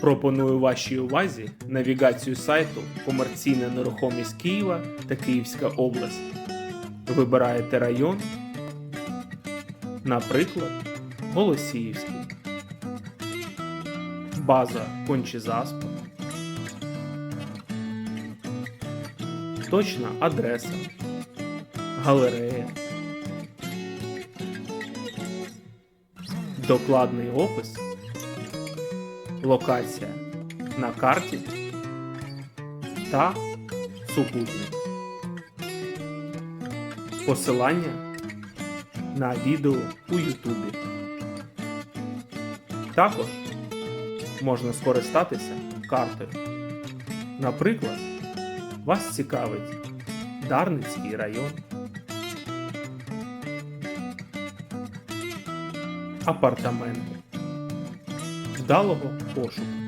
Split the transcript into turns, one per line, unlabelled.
Пропоную вашій увазі навігацію сайту Комерційна нерухомість Києва та Київська область. Вибираєте район, наприклад, Голосіївський, база Кончезаспа, точна адреса, галерея, докладний опис локація на карті та супутник. Посилання на відео у Ютубі. Також можна скористатися картою. Наприклад, вас цікавить Дарницький район, апартаменти вдалого пошуку.